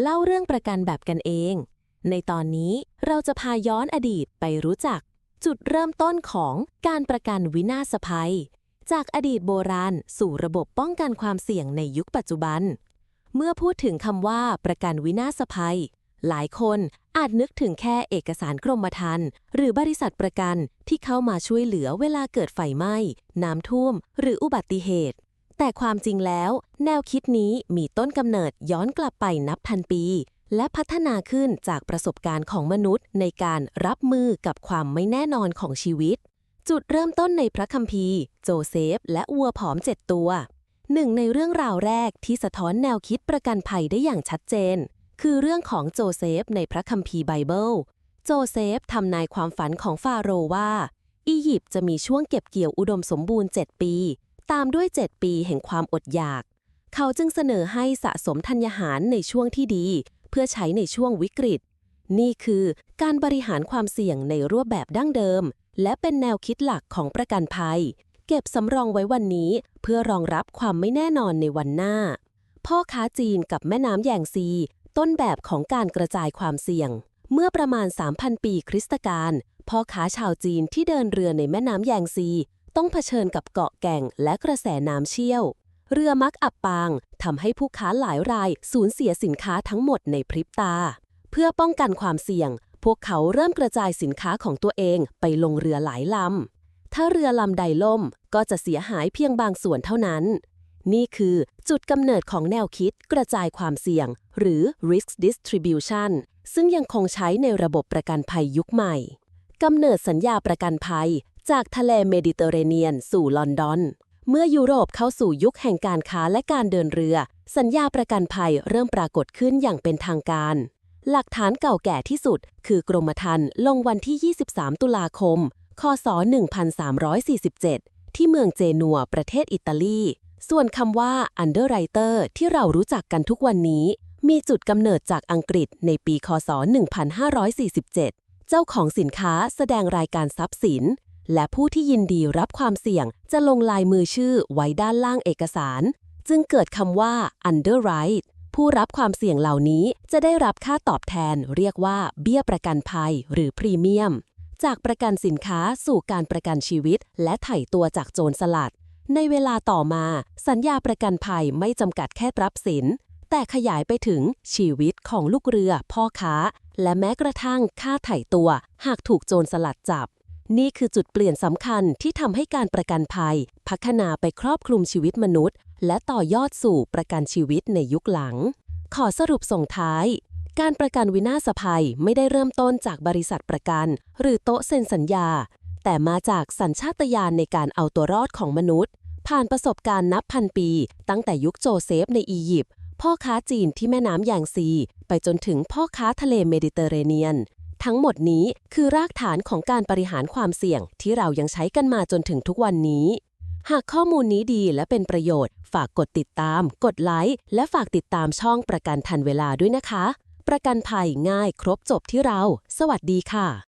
เล่าเรื่องประกันแบบกันเอง ในตอนนี้เราจะพาย้อนอดีตไปรู้จัก จุดเริ่มต้นของการประกันวินาศภัย จากอดีตโบราณสู่ระบบป้องกันความเสี่ยงในยุคปัจจุบัน เมื่อพูดถึงคำว่าประกันวินาศภัย หลายคนอาจนึกถึงแค่เอกสารกรมธรรม์หรือบริษัทประกันที่เข้ามาช่วยเหลือเวลาเกิดไฟไหม้ น้ำท่วม หรืออุบัติเหตุ แต่ความจริงแล้ว แนวคิดนี้มีต้นกำเนิดย้อนกลับไปนับพันปี และพัฒนาขึ้นจากประสบการณ์ของมนุษย์ ในการรับมือกับความไม่แน่นอนของชีวิต จุดเริ่มต้นในพระคัมภีร์ โจเซฟ และวัวผอมเจ็ดตัวหนึ่งในเรื่องราวแรกที่สะท้อนแนวคิดประกันภัยได้อย่างชัดเจน คือเรื่องของโจเซฟในพระคัมภีร์ไบเบิล โจเซฟทำนายความฝันของฟาโรห์ว่า อียิปต์จะมีช่วงเก็บเกี่ยวอุดมสมบูรณ์ 7 ปี ตามด้วย 7 ปีแห่งความอดอยาก เขาจึงเสนอให้สะสมธัญญาหารในช่วงที่ดี เพื่อใช้ในช่วงวิกฤต นี่คือการบริหารความเสี่ยงในรูปแบบดั้งเดิม และเป็นแนวคิดหลักของประกันภัย เก็บสำรองไว้วันนี้ เพื่อรองรับความไม่แน่นอนในวันหน้า พ่อค้าจีนกับแม่น้ำแยงซี ต้นแบบของการกระจายความเสี่ยง เมื่อประมาณ 3,000 ปีคริสตกาลพ่อค้าชาวจีนที่เดินเรือในแม่น้ำแยงซี ต้องเผชิญกับเกาะแก่งและกระแสน้ำเชี่ยว เรือมักอับปางทำให้ผู้ค้าหลายรายสูญเสียสินค้าทั้งหมดในพริบตา เพื่อป้องกันความเสี่ยง พวกเขาเริ่มกระจายสินค้าของตัวเองไปลงเรือหลายลำ ถ้าเรือลำใดล่มก็จะเสียหายเพียงบางส่วนเท่านั้น นี่คือจุดกำเนิดของแนวคิดกระจายความเสี่ยง หรือ risk distribution ซึ่งยังคงใช้ในระบบประกันภัยยุคใหม่กำเนิดสัญญาประกันภัย จากทะเลเมดิเตอร์เรเนียนสู่ลอนดอน เมื่อยุโรปเข้าสู่ยุคแห่งการค้าและการเดินเรือ สัญญาประกันภัยเริ่มปรากฏขึ้นอย่างเป็นทางการ หลักฐานเก่าแก่ที่สุด คือกรมธรรม์ลงวันที่ 23 ตุลาคม คศ 1347 ที่เมืองเจนัว ประเทศอิตาลี ส่วนคำว่า underwriter ที่เรารู้จักกันทุกวันนี้ มีจุดกำเนิดจากอังกฤษในปี คศ 1547 เจ้าของสินค้าแสดงรายการทรัพย์สิน และผู้ที่ยินดีรับความเสี่ยงจะลงลายมือชื่อไว้ด้านล่างเอกสาร จึงเกิดคำว่า underwrite ผู้รับความเสี่ยงเหล่านี้จะได้รับค่าตอบแทนเรียกว่าเบี้ยประกันภัยหรือพรีเมียม จากประกันสินค้าสู่การประกันชีวิต และไถ่ตัวจากโจรสลัด ในเวลาต่อมา สัญญาประกันภัยไม่จำกัดแค่ทรัพย์สิน แต่ขยายไปถึงชีวิตของลูกเรือ พ่อค้า และแม้กระทั่งค่าไถ่ตัว หากถูกโจรสลัดจับ นี่คือจุดเปลี่ยนสำคัญที่ทำให้การประกันภัย พัฒนาไปครอบคลุมชีวิตมนุษย์ และต่อยอดสู่ประกันชีวิตในยุคหลัง ขอสรุปส่งท้าย การประกันวินาศภัยไม่ได้เริ่มต้นจากบริษัทประกัน หรือโต๊ะเซ็นสัญญา แต่มาจากสัญชาตญาณในการเอาตัวรอดของมนุษย์ ผ่านประสบการณ์นับพันปี ตั้งแต่ยุคโจเซฟในอียิปต์พ่อค้าจีนที่แม่น้ำยางซี ไปจนถึงพ่อค้าทะเลเมดิเตอร์เรเนียน ทั้งหมดนี้คือรากฐานของการบริหารความเสี่ยง ที่เรายังใช้กันมาจนถึงทุกวันนี้ หากข้อมูลนี้ดีและเป็นประโยชน์ ฝากกดติดตาม กดไลค์ และฝากติดตามช่องประกันทันเวลาด้วยนะคะ ประกันภัยง่ายครบจบที่เรา สวัสดีค่ะ